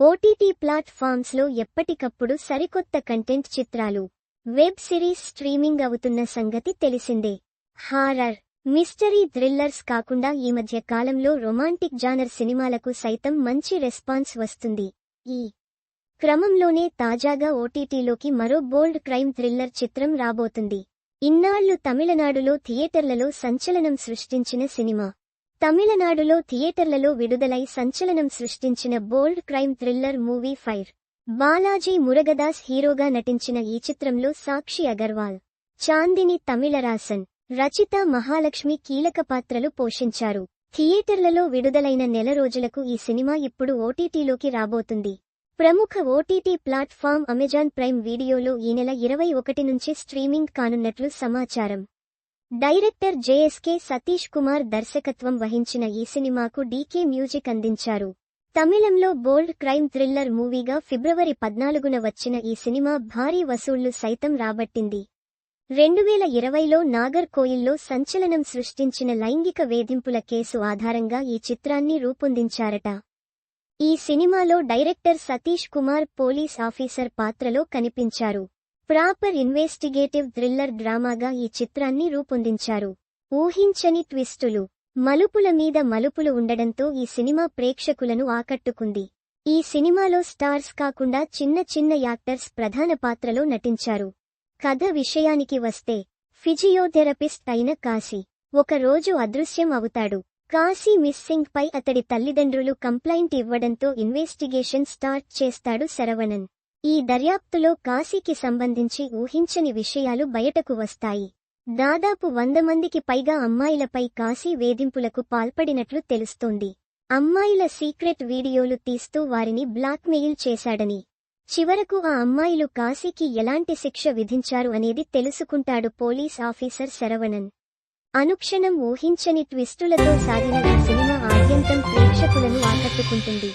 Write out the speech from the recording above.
OTT ప్లాట్ఫామ్స్లో ఎప్పటికప్పుడు సరికొత్త content చిత్రాలు వెబ్ సిరీస్ స్ట్రీమింగ్ అవుతున్న సంగతి తెలిసిందే. హారర్ మిస్టరీ థ్రిల్లర్స్ కాకుండా ఈ మధ్య కాలంలో రొమాంటిక్ జానర్ సినిమాలకు సైతం మంచి రెస్పాన్స్ వస్తుంది. ఈ క్రమంలోనే తాజాగా ఓటీటీలోకి మరో బోల్డ్ క్రైమ్ థ్రిల్లర్ చిత్రం రాబోతుంది. ఇన్నాళ్ళు తమిళనాడులో థియేటర్లలో సంచలనం సృష్టించిన సినిమా. తమిళనాడులో థియేటర్లలో విడుదలై సంచలనం సృష్టించిన bold crime thriller movie fire. Balaji Murugadoss హీరోగా నటించిన ఈ చిత్రంలో సాక్షి అగర్వాల్ చాందిని తమిళరాసన్ రచిత మహాలక్ష్మి కీలక పాత్రలు పోషించారు. థియేటర్లలో విడుదలైన నెల రోజులకు ఈ సినిమా ఇప్పుడు ఓటీటీలోకి రాబోతుంది. ప్రముఖ ఓటీటీ ప్లాట్ఫామ్ అమెజాన్ ప్రైమ్ వీడియోలో ఈ నెల ఇరవై ఒకటి నుంచి స్ట్రీమింగ్ కానున్నట్లు సమాచారం. డైరెక్టర్ జేఎస్కే సతీష్ కుమార్ దర్శకత్వం వహించిన ఈ సినిమాకు డీకే మ్యూజిక్ అందించారు. తమిళంలో బోల్డ్ క్రైమ్ థ్రిల్లర్ మూవీగా ఫిబ్రవరి పద్నాలుగున వచ్చిన ఈ సినిమా భారీ వసూళ్ళు సైతం రాబట్టింది. రెండువేల ఇరవైలో నాగర్ కోయిల్లో సంచలనం సృష్టించిన లైంగిక వేధింపుల కేసు ఆధారంగా ఈ చిత్రాన్ని రూపొందించారట. ఈ సినిమాలో director Satish Kumar police officer పాత్రలో కనిపించారు. ప్రాపర్ ఇన్వెస్టిగేటివ్ థ్రిల్లర్ డ్రామాగా ఈ చిత్రాన్ని రూపొందించారు. ఊహించని ట్విస్టులు మలుపుల మీద మలుపులు ఉండడంతో ఈ సినిమా ప్రేక్షకులను ఆకట్టుకుంది. ఈ సినిమాలో స్టార్స్ కాకుండా చిన్న చిన్న యాక్టర్స్ ప్రధాన పాత్రలో నటించారు. కథ విషయానికి వస్తే ఫిజియోథెరపిస్ట్ అయిన కాశీ ఒక రోజు అదృశ్యం అవుతాడు. కాశీ మిస్సింగ్ పై అతడి తల్లిదండ్రులు కంప్లైంట్ ఇవ్వడంతో ఇన్వెస్టిగేషన్ స్టార్ట్ చేస్తాడు శరవణన్. ఈ దర్యాప్తులో కాశీకి సంబంధించి ఊహించని విషయాలు బయటకు వస్తాయి. దాదాపు వంద మందికి పైగా అమ్మాయిలపై కాశీ వేధింపులకు పాల్పడినట్లు తెలుస్తోంది. అమ్మాయిల సీక్రెట్ వీడియోలు తీస్తూ వారిని బ్లాక్మెయిల్ చేశాడని. చివరకు ఆ అమ్మాయిలు కాశీకి ఎలాంటి శిక్ష విధించారు అనేది తెలుసుకుంటాడు పోలీస్ ఆఫీసర్ శరవణన్. అనుక్షణం ఊహించని ట్విస్టులతో సాగిన ఈ సినిమా ఆద్యంతం ప్రేక్షకులను ఆకట్టుకుంటుంది.